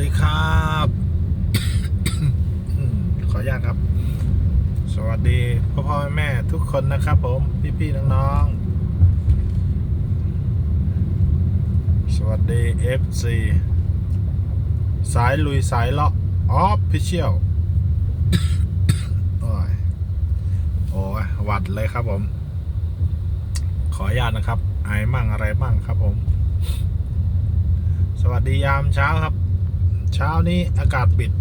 ดีครับ ขออนุญาตครับ สวัสดีพ่อพ่อแม่แม่ทุกคนนะครับ ผม พี่พี่น้องๆ สวัสดี FC สายลุยสายเลาะออฟฟิเชียลโอ้ยโอ้ยหวัดเลยครับผม ขออนุญาตนะครับไอมั่งอะไรมั่งครับผมสวัสดียามเช้าครับ เช้านี้อากาศปิด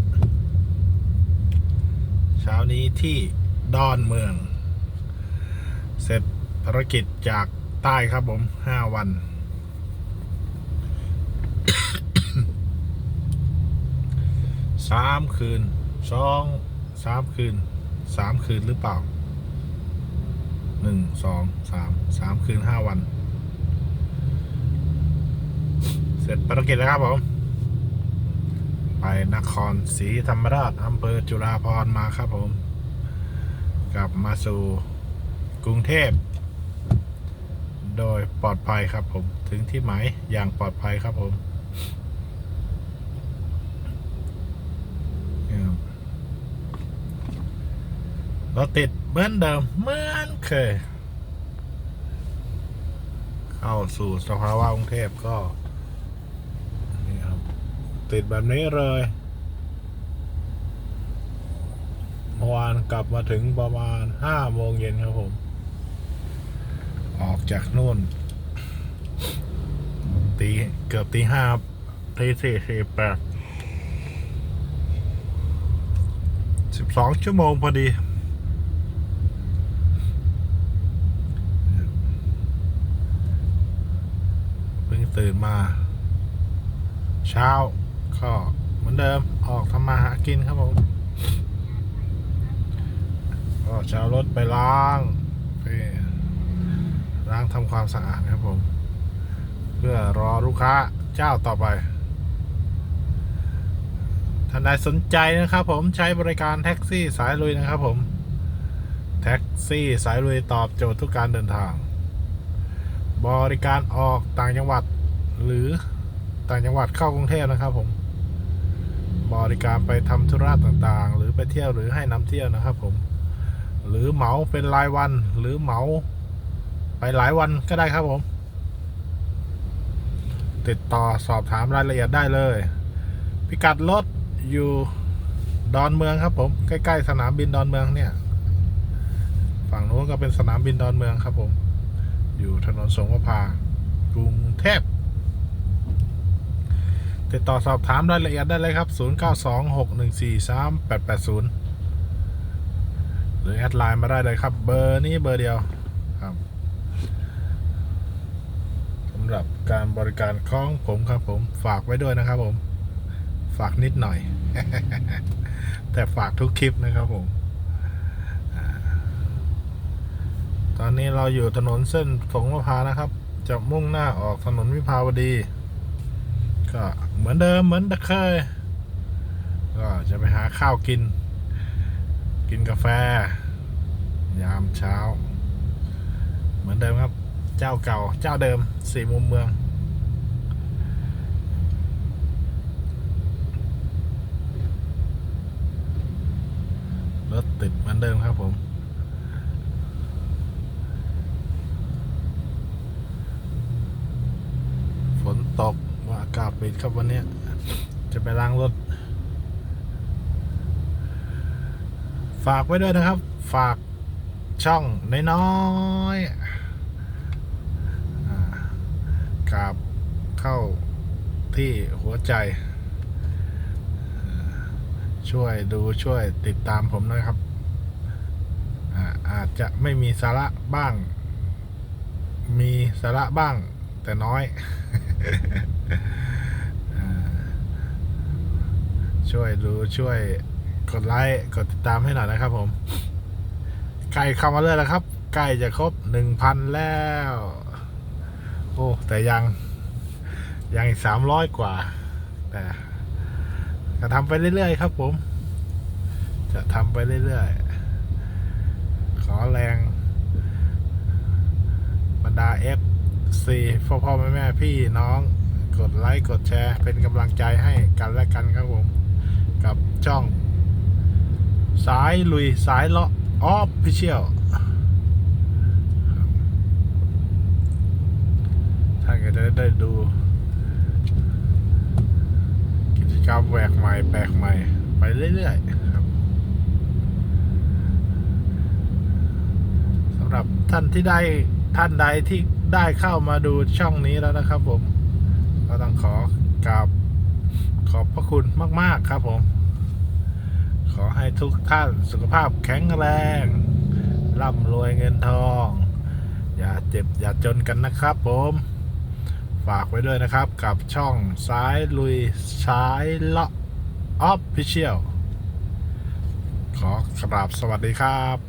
เช้านี้ที่ดอนเมือง เสร็จภารกิจจากใต้ครับผมห้าวัน สามคืนสองสามคืนสามคืนหรือเปล่าหนึ่งสองสามสามคืนห้าวัน เสร็จภารกิจแล้วครับผม ไปนครศรีธรรมราชอำเภอจุฬาภรณ์มาครับผม กลับมาสู่กรุงเทพ โดยปลอดภัยครับผม ถึงที่หมายอย่างปลอดภัยครับผมนี่ครับรถติดเหมือนเดิมเหมือนเคย เข้าสู่สภาวะกรุงเทพก็ ติดแบบนี้เลยเมื่อวานกลับมาถึงประมาณห้าโมงเย็นครับผม ออกจากนู่นตีเกือบตีห้าตีสี่สี่แปดสิบสองชั่วโมงพอดีเพิ่งตื่นมา เช้า ก็เหมือนเดิมออกทำมาหากินครับผมก็จะเอารถไปล้างไปล้างทำความสะอาดครับผม เพื่อรอลูกค้าเจ้าต่อไปท่านใดสนใจนะครับผมใช้บริการแท็กซี่สายลุยนะครับผม แท็กซี่สายลุยตอบโจทย์ทุกการเดินทาง บริการออกต่างจังหวัดหรือต่างจังหวัดเข้ากรุงเทพนะครับผม บริการไปทำธุระต่างๆ หรือไปเที่ยวหรือให้นำเที่ยวนะครับผม หรือเหมาเป็นรายวันหรือเหมา ไปหลายวันก็ได้ครับผม ติดต่อสอบถามรายละเอียดได้เลย พิกัดรถอยู่ดอนเมืองครับผม ใกล้ๆสนามบินดอนเมืองเนี่ย ฝั่งโน้นก็เป็นสนามบินดอนเมืองครับผม อยู่ถนนสงประพากรุงเทพ ติดต่อสอบถามรายละเอียดได้เลยครับ 0926143880 หรือแอดไลน์มาได้เลยครับ เบอร์นี้เบอร์เดียวครับสำหรับการบริการของผมครับผมฝากไว้ด้วยนะครับผม ฝากนิดหน่อย แต่ฝากทุกคลิปนะครับผม ตอนนี้เราอยู่ถนนเส้นสงประพานะครับ จะมุ่งหน้าออกถนนวิภาวดี ก็เหมือนเดิมเหมือนตะเคย ก็จะไปหาข้าวกิน กินกาแฟ ยามเช้า เหมือนเดิมครับ เจ้าเก่า เจ้าเดิมสี่มุมเมืองรถติดเหมือนเดิมครับผมฝนตก ปิดครับวันนี้จะไปล้างรถ ฝากไว้ด้วยนะครับ ฝากช่องน้อยๆกราบเข้าที่หัวใจ ช่วยดูช่วยติดตามผมนะครับ อาจจะไม่มีสาระบ้าง มีสาระบ้างแต่น้อย ช่วยดูช่วยกดไลค์กดติดตามให้หน่อยนะครับผม ใกล้เข้ามาเรื่อยแล้วครับ ใกล้จะครบหนึ่งพันแล้ว โอ้ แต่ยังยังอีกสามร้อยกว่า แต่จะทำไปเรื่อยๆครับผม จะทำไปเรื่อยๆ ขอแรงบรรดา F สี่พ่อพ่อแม่แม่พี่น้อง กดไลค์ กดแชร์ เป็นกำลังใจให้กันและกันครับผม กับช่อง สายลุยสายเลาะออฟฟิเชียลท่านก็จะได้ดู กิจกรรมแหวกใหม่แปลกใหม่ ไปเรื่อยๆครับสำหรับท่านที่ได้ท่านใดที่ได้เข้ามาดูช่องนี้แล้วนะครับผม ก็ต้องขอกราบ ขอบพระคุณมาก ๆ ครับผม ขอให้ทุกท่านสุขภาพแข็งแรง ร่ำรวยเงินทอง อย่าเจ็บอย่าจนกันนะครับผมฝากไว้ด้วยนะครับกับช่องซ้ายลุยซ้ายเลาะออฟฟิเชียลขอกราบสวัสดีครับ